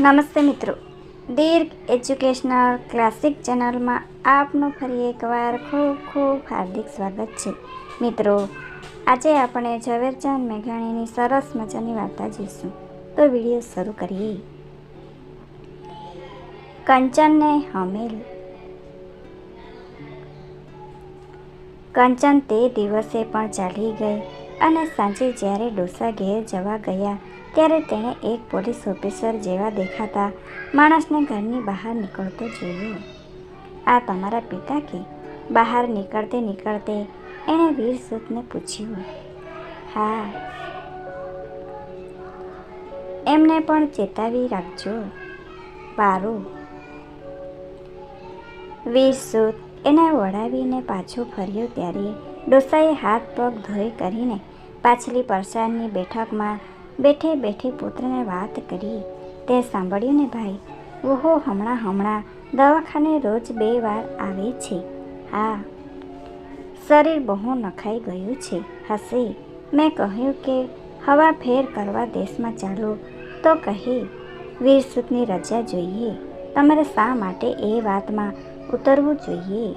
નમસ્તે મિત્રો. દીર્ઘ educational classic ચેનલમાં આપનું ફરી એકવાર ખૂબ ખૂબ હાર્દિક સ્વાગત છે. મિત્રો, આજે આપણે ઝવેરચંદ મેઘાણીની સરસ મજાની વાર્તા જોઈશું. તો વીડિયો શરૂ કરીએ. કંચનને હમેલ. કંચન તે દિવસે પણ ચાલી ગઈ. અને સાંજે જ્યારે ડોસા ઘેર જવા ગયા, ત્યારે તેણે એક પોલીસ ઓફિસર જેવા દેખાતા માણસને ઘરની બહાર નીકળતો જોયો. આ તમારા પિતા કે? બહાર નીકળતે નીકળતે એણે વીર સુતને પૂછ્યું. હા. એમને પણ ચેતાવી રાખજો. પારું વીરસૂત એને વળાવીને પાછો ફર્યો ત્યારે ડોસાએ હાથ પગ ધોઈ કરીને પાછલી પરસાદની બેઠકમાં બેઠે બેઠે પુત્રને વાત કરી. તે સાંભળ્યું ને ભાઈ? ઓહો, હમણાં હમણાં દવાખાને રોજ બે વાર આવે છે. હા. શરીર બહુ નખાઈ ગયું છે. હશે. મેં કહ્યું કે હવા ફેર કરવા દેશમાં ચાલો. તો કહી વીરસુતની રજા જોઈએ. તમારે શા માટે એ વાતમાં ઉતરવું જોઈએ?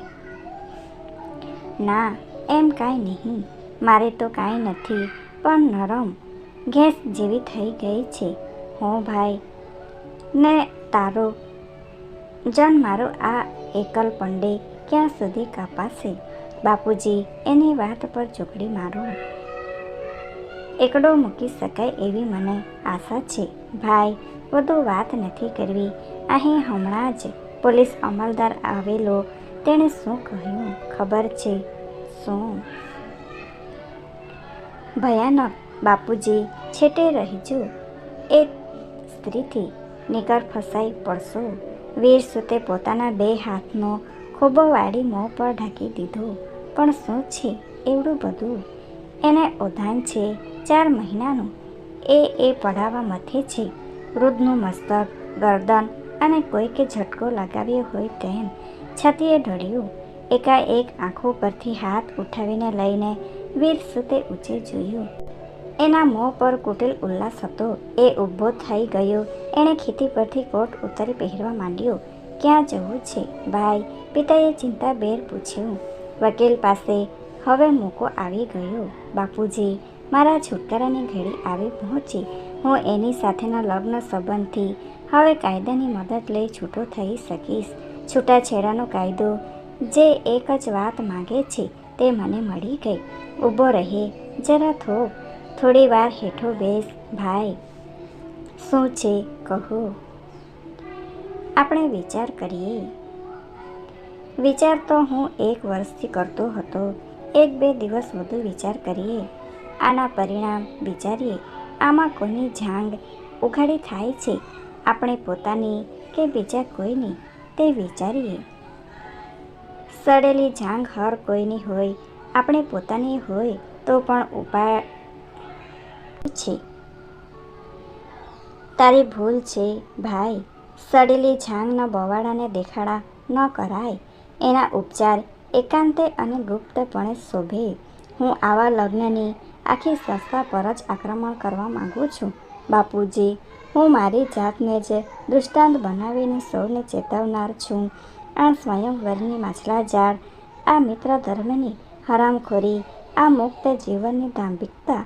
ના, એમ કાંઈ નહીં. મારે તો કાંઈ નથી, પણ નરમ ગેસ જેવી થઈ ગઈ છે. હું ભાઈ, ને તારો, જન મારો આ એકલ પંડે ક્યાં સુધી કાપાશે? બાપુજી, એની વાત પર ચોકડી મારો. એકડો મૂકી શકાય એવી મને આશા છે. ભાઈ, વધુ વાત નથી કરવી. અહીં હમણાં જ પોલીસ અમલદાર આવેલો, તેણે શું કહ્યું? ખબર છે? શું? ભયાનક બાપુજી છેટે રહીજો એ સ્ત્રીથી નિકર ફસાઈ પડશો. વીર સુતે પોતાના બે હાથનો ખોબો વાળી મોં પર ઢાંકી દીધો. પણ શું છે એવડું બધું? એને ઉધાન છે ચાર મહિનાનું. એ એ પડાવવા મથે છે. વૃદ્ધનું મસ્તક, ગરદન અને કોઈકે ઝટકો લગાવ્યો હોય તેમ છતીએ ઢળ્યું. એકાએક આંખો પરથી હાથ ઉઠાવીને લઈને વીર સુતે ઊંચે જોયું. એના મોં પર કુટિલ ઉલ્લાસ હતો. એ ઊભો થઈ ગયો. એણે ખેતી પરથી કોટ ઉતારી પહેરવા માંડ્યો. ક્યાં જવું છે, ભાઈ? પિતાએ ચિંતાબેર પૂછ્યું. વકીલ પાસે. હવે મોકો આવી ગયો. બાપુજી, મારા છુટકારાની ઘડી આવી પહોંચી. હું એની સાથેના લગ્ન સંબંધથી હવે કાયદાની મદદ લઈ છૂટો થઈ શકીશ. છૂટાછેડાનો કાયદો જે એક જ વાત માગે છે તે મને મળી ગઈ. ઊભો રહે, જરા થોક થોડી વાર હેઠો બેસ, ભાઈ. શું છે? કહો. આપણે વિચાર કરીએ. વિચાર તો હું એક વર્ષથી કરતો હતો. એક બે દિવસ વધુ વિચાર કરીએ. આના પરિણામ વિચારીએ. આમાં કોની જાંગ ઉઘાડી થાય છે? આપણે પોતાની કે બીજા કોઈની તે વિચારીએ. સડેલી જાંગ હર કોઈની હોય, આપણે પોતાની હોય તો પણ ઉપાય છે. તારી ભૂલ છે, ભાઈ. સડેલી જાંગના બવાડાને દેખાડા ન કરાય. એના ઉપચાર એકાંતે અને ગુપ્તપણે શોભે. હું આવા લગ્નની આખી સંસ્થા પર જ આક્રમણ કરવા માગું છું. બાપુજી, હું મારી જાતને જ દૃષ્ટાંત બનાવીને સૌને ચેતવનાર છું. આ સ્વયંવરની માછલા જાળ આ મિત્ર ધર્મની હરામખોરી, આ મુક્ત જીવનની દાંભિકતા,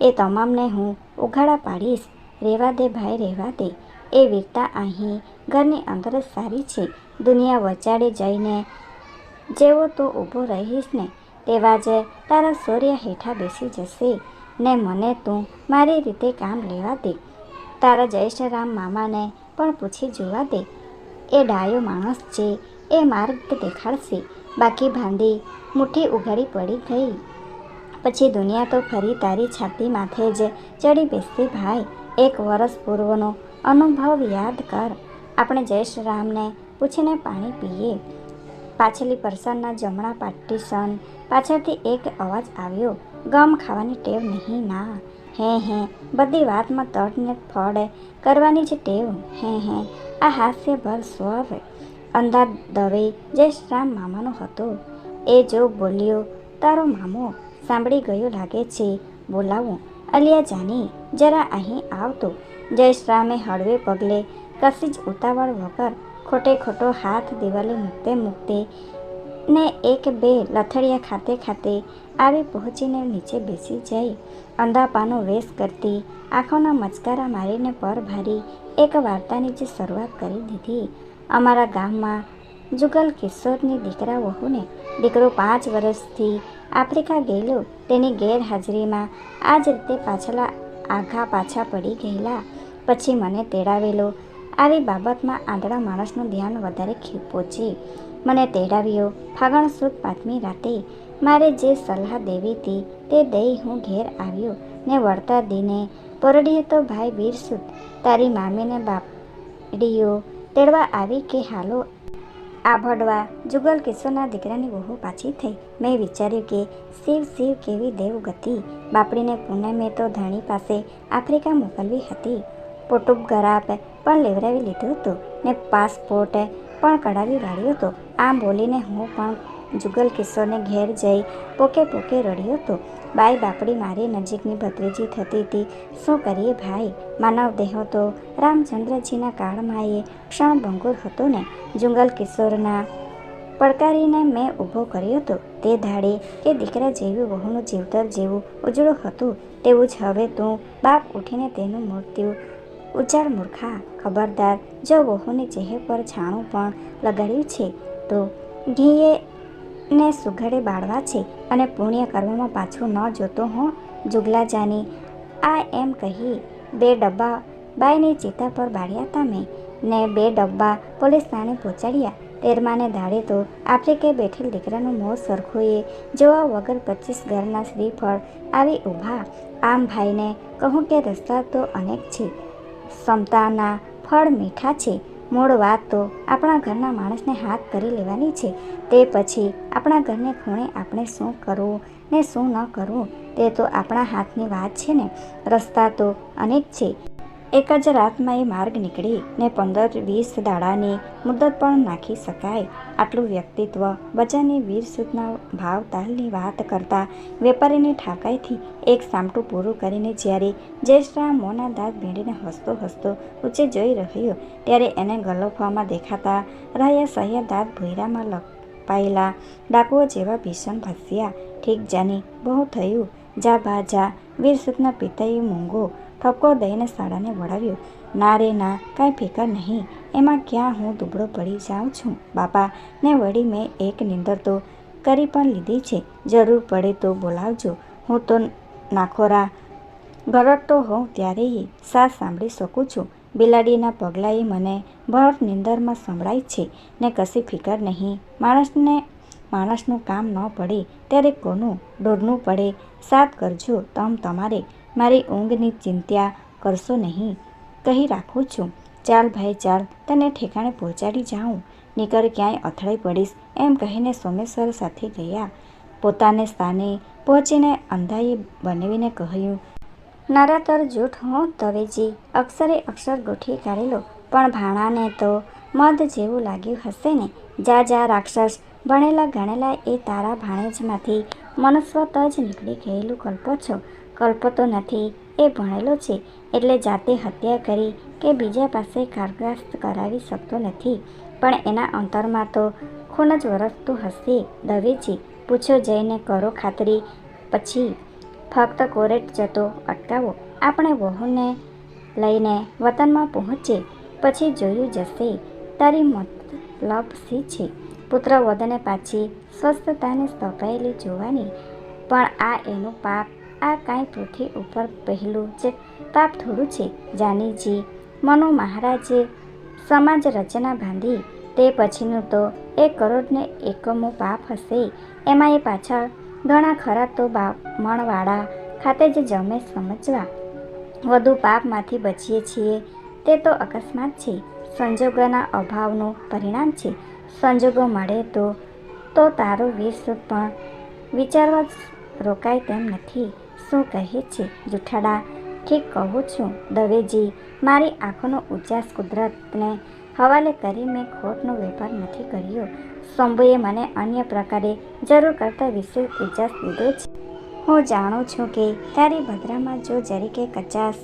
એ તમામને હું ઉઘાડા પાડીશ. રેવા દે ભાઈ રહેવા દે. એ વીરતા અહીં ઘરની અંદર જ સારી છે. દુનિયા વચાડે જઈને જેવો તું ઊભો રહીશ ને, તેવા જ તારા સૂર્ય હેઠા બેસી જશે. ને મને તું મારી રીતે કામ લેવા દે. તારા જય શ્રી રામ મામાને પણ પૂછી જોવા દે. એ ડાયો માણસ છે, એ માર્ગ દેખાડશે. બાકી ભાંડી મુઠ્ઠી ઉઘાડી પડી ગઈ. પછી દુનિયા તો ફરી તારી છાતી માથે જ ચડી બેસતી ભાઈ. એક વર્ષ પૂર્વનો અનુભવ યાદ કર. આપણે જયશ્રીરામને પૂછીને પાણી પીએ. પાછલી પરસાદના જમણા પાર્ટીશન પાછળથી એક અવાજ આવ્યો. ગમ ખાવાની ટેવ નહીં, ના. હે હે, બધી વાતમાં તડને ફળ, કરવાની જ ટેવ. હે હે, આ હાસ્યભર સ્વર અંધાર દવે જયશ્રામ મામાનો હતો. એ જો બોલ્યો, તારો મામો સાંભળી ગયો લાગે છે. બોલાવો. અલિયા જાની, જરા અહીં આવતો. જયશ્રામે હળવે પગલે કશી જ ઉતાવળ વગર ખોટે ખોટો હાથ દિવાલે મૂકતે મૂકતે ને એક બે લથડિયા ખાતે ખાતે આવી પહોંચીને નીચે બેસી જઈ અંધાપાનો વેશ કરતી, આંખોના મચકારા મારીને પર ભારી એક વાર્તાની જે શરૂઆત કરી દીધી. અમારા ગામમાં જુગલ કિશોરની દીકરા વહુને દીકરો પાંચ વર્ષથી આફ્રિકા ગયેલો. તેની ગેરહાજરીમાં આ જ રીતે પાછલા આઘા પાછા પડી ગયેલા. પછી મને તેડાવેલો. આવી બાબતમાં આંધળા માણસનું ધ્યાન વધારે પહોંચી મને તેડાવ્યો. ફાગણ સુદ પાંચમી રાતે મારે જે સલાહ દેવી હતી તે દઈ હું ઘેર આવ્યો ને વળતા દિને પરડીએ તો ભાઈ વીરસુદ તારી મામીને બાપડીઓ. તેડવા આવી કે, હાલો, આ ભડવા. જુગલ કિશોરના દીકરાની વહુ પાછી થઈ. મેં વિચાર્યું કે, શિવ શિવ કેવી દેવગતિ. બાપડીને પુણે મેં તો ધણી પાસે આફ્રિકા મોકલવી હતી. પોર્ટુગરાપ પણ લેવડાવી લીધું હતું ને પાસપોર્ટ પણ કઢાવી વાળ્યો હતો. આમ બોલીને હું પણ જુગલ કિશોરને ઘેર જઈ પોકે પોકે રડ્યો હતો. બાઈ બાપડી મારી નજીકની ભત્રીજી થતી હતી શું કરીએ ભાઈ? માનવ દેહો તો રામચંદ્રજીના કાળમાં એ ક્ષણભંગુર હતો ને. જુગલ કિશોરના પડકારીને મેં ઊભો કર્યો હતો. તે ધાડે કે દીકરા જેવી વહુનું જીવતર જેવું ઉજળું હતું. તેવું જ હવે તું બાપ ઉઠીને તેનું મૃત્યુ ઉચાળ મૂર્ખા, ખબરદાર, જો વહુની ચહેર પર છાણું પણ લગાડ્યું છે. તો ઘીએ ને સુઘડે બાળવા છે અને પુણ્ય કરવામાં પાછું ન જોતો હું. જુગલા જાની આ એમ કહી બે ડબ્બા બાયની ચિતા પર બાળ્યા હતા મેં ને બે ડબ્બા પોલીસ થાણે પહોંચાડ્યા. તેરમાને દાડે તો આફ્રિકે બેઠેલ દીકરાનું મોં સરખુએ જોવા વગર પચીસ ઘરના શ્રીફળ આવી ઊભા. આમ ભાઈને કહું કે રસ્તા તો અનેક છે. ક્ષમતાના ફળ મીઠા છે. મૂળ વાત તો આપણા ઘરના માણસને હાથ કરી લેવાની છે. તે પછી આપણા ઘરને ખૂણે આપણે શું કરવું ને શું ન કરવું તે તો આપણા હાથની વાત છે ને. રસ્તા તો અનેક છે. એક જ રાતમાં એ માર્ગ નીકળી ને પંદર વીસ દાડાની મુદત પણ નાખી શકાય. આટલું વ્યક્તિત્વ બજારની વીર સુધના ભાવ તાલની વાત કરતા વેપારીની ઠાકાઈથી એક સામટું પૂરું કરીને જ્યારે જયશ્રામ મોના દાંત ભેડીને હસતો હસતો ઊંચે જોઈ રહ્યો, ત્યારે એને ગલોફવામાં દેખાતા રહ્યા સહ્યા દાંત ભૂયરામાં લપાયેલા ડાકુઓ જેવા ભીષણ ભસ્યા. ઠીક જાની બહુ થયું. જા બા જા, વીર સુધના પિતાએ મૂંગો ઠપકો દઈને શાળાને વળાવ્યો. ના રે ના, કાંઈ ફિકર નહીં. એમાં ક્યાં હું દુબળો પડી જાઉં છું? બાપા, ને વળી મેં એક નિંદર તો કરી પણ લીધી છે. જરૂર પડે તો બોલાવજો. હું તો નાખોરા ગરડતો હોઉં ત્યારે સાથ સાંભળી શકું છું. બિલાડીના પગલાંએ મને ભર નિંદરમાં સંભળાય છે. ને કશી ફિકર નહીં. માણસને, માણસનું કામ ન પડે. ત્યારે કોનું ડોરનું પડે? સાથ કરજો તમ તમારે. મારી ઊંઘની ચિંતા કરશો નહીં. કહી રાખું છું. ચાલ ભાઈ, ચાલ. તને ઠેકાણે પહોંચાડી જાઉં. નીકળ ક્યાંય અથડાઈ પડીશ. એમ કહીને સોમેશ્વર સાથે ગયા. પોતાને સ્થાને પહોંચીને અંધાઈ બનાવીને કહ્યું નરાતર જૂઠ હું તવેજી. અક્ષરે અક્ષર ગોઠી કાઢેલો. પણ ભાણાને તો મધ જેવું લાગ્યું હશે ને. જા જા, રાક્ષસ. ભણેલા ગણેલા એ તારા ભાણેજમાંથી મનસ્વત જ નીકળી ગયેલું કલ્પો છો. કલ્પો તો નથી, એ ભણેલો છે, એટલે જાતે હત્યા કરી કે બીજા પાસે કારગાસ્ત કરાવી શકતો નથી. પણ એના અંતરમાં તો ખૂન જ વરસતું હશે, દવેજી, પૂછો જઈને કરો ખાતરી. પછી ફક્ત કોરેટ જતો અટકાવો. આપણે વહુને લઈને વતનમાં પહોંચે પછી જોયું જશે, તારી મતલબ સી છે? પુત્ર વધને પાછી સ્વસ્થતાને સ્થપાયેલી જોવાની, પણ આ એનું પાપ આ કાંઈ પૃથ્વી ઉપર પહેલું જ પાપ થોડું છે. જાનીજી, મનુ મહારાજે સમાજ રચના બાંધી, તે પછીનું તો એક કરોડને એકમો પાપ હશે. એમાં એ પાછળ ઘણા ખરા તો બામણવાળા ખાતે જ જમે સમજવા. વધુ પાપમાંથી બચીએ છીએ, તે તો અકસ્માત છે. સંજોગોના અભાવનું પરિણામ છે. સંજોગો મળે તો તો તારો વીર પણ વિચારવા રોકાય તેમ નથી. શું કહે છે જુઠાડા ઠીક કહું છું દવેજી મારી આંખોનો ઉજાસ કુદરતને હવાલે કરી મેં ખોટનો વેપાર નથી કર્યો. શંભુએ મને અન્ય પ્રકારે જરૂર કરતાં વિશેષ ઉજાસ દીધો છે. હું જાણું છું કે તારી ભદ્રામાં જો જરીકે કચાશ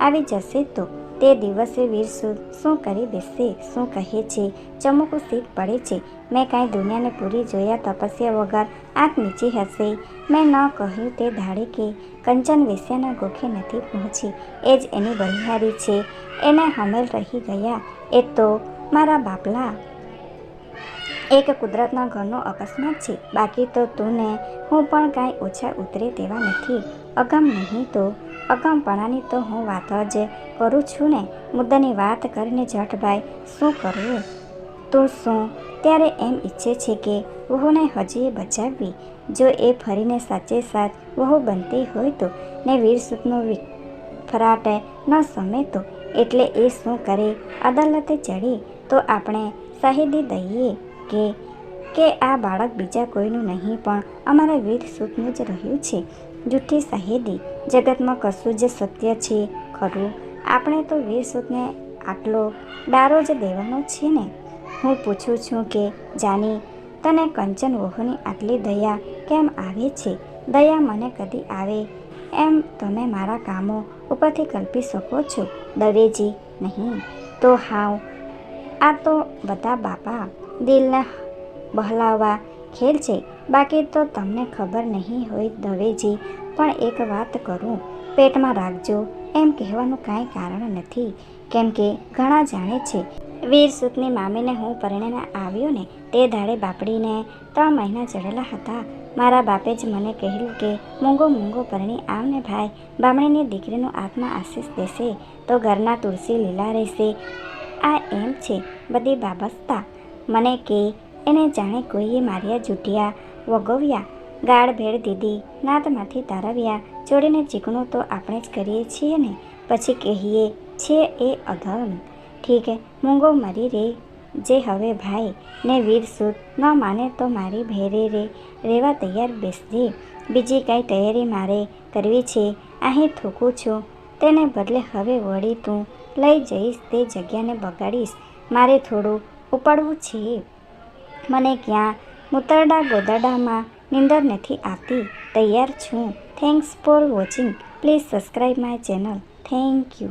આવી જશે તો તે દિવસે વીરસુદ શું કરી દેશે? શું કહે છે? ચમકું શીખ પડે છે. મેં કાંઈ દુનિયાને પૂરી જોયા તપસ્યા વગર આંખ નીચી હશે. મેં ન કહ્યું તે ધાડે કે કંચન વેશ્યાના ગોખે નથી પહોંચી. એ જ એની બલિહારી છે. એને હમેલ રહી ગયા. એ તો મારા બાપલા. એક કુદરતના ઘરનો અકસ્માત છે. બાકી તો તું ને હું પણ કાંઈ ઓછા ઉતરે તેવા નથી. અગમ નહીં તો અગમપણાની તો હું વાત જ કરું છું ને, મુદ્દાની વાત કરીને જટભાઈ, શું કરવું તો શું? ત્યારે એમ ઈચ્છે છે કે વહુને હજી બચાવવી. જો એ ફરીને સાચે સાચ વહુ બનતી હોય તો ને વીરસુતનો ફરાટે ન સમે તો, એટલે એ શું કરે? અદાલતે ચડી તો આપણે શાહિદી દઈએ કે કે આ બાળક બીજા કોઈનું નહીં, પણ અમારા વીર સુતનું જ રહ્યું છે, જૂઠી શાહિદી જગતમાં કશું જ સત્ય છે ખરું? આપણે તો વીર સુતને આટલો ડારો જ દેવાનો છે ને? હું પૂછું છું કે, જાની, તને કંચન વહુની આટલી દયા કેમ આવે છે? દયા મને કદી આવે? એમ તમે મારા કામો ઉપરથી કલ્પી શકો છો, દવેજી, નહીં? તો હાવ, આ તો બધા બાપા દિલને બહલાવવા ખેલ છે. બાકી તો તમને ખબર નહીં હોય દવેજી, પણ એક વાત કરું, પેટમાં રાખજો. એમ કહેવાનું કાંઈ કારણ નથી. કેમ કે ઘણા જાણે છે, વીર સુતની મામીને હું પરણીને આવ્યો ને તે દાડે બાપડીને ત્રણ મહિના ચડેલા હતા. મારા બાપે જ મને કહ્યું કે, મૂંગો મૂંગો પરણી આવને ભાઈ, બામણીની દીકરીનો આત્મા આશીષ દેશે, તો ઘરના તુલસી લીલા રહેશે. આ એમ છે બધી બાબસ્તા મને કે, એને જાણે કોઈએ માર્યા જૂઠિયા વગોવ્યા. ગાળ ભેળ દીધી નાતમાંથી તારવ્યા. જોડીને ચીકણું તો આપણે જ કરીએ છીએ ને. પછી કહીએ છીએ એ અધર્મ. ઠીક મૂંગો મરી રે. જે હવે ભાઈ, ને વીર સુદ, ન માને તો મારી ભેરે રે. રહેવા તૈયાર બેસજે. બીજી કાંઈ તૈયારી મારે કરવી છે. અહીં થૂકું છું. તેને બદલે હવે વળી તું લઈ જઈશ તે જગ્યાને બગાડીશ. મારે થોડું ઉપાડવું છે. મને ક્યાં મુતરડા ગોદરડામાં નીંદર નથી આવતી. તૈયાર છું. Thanks for watching please subscribe my channel thank you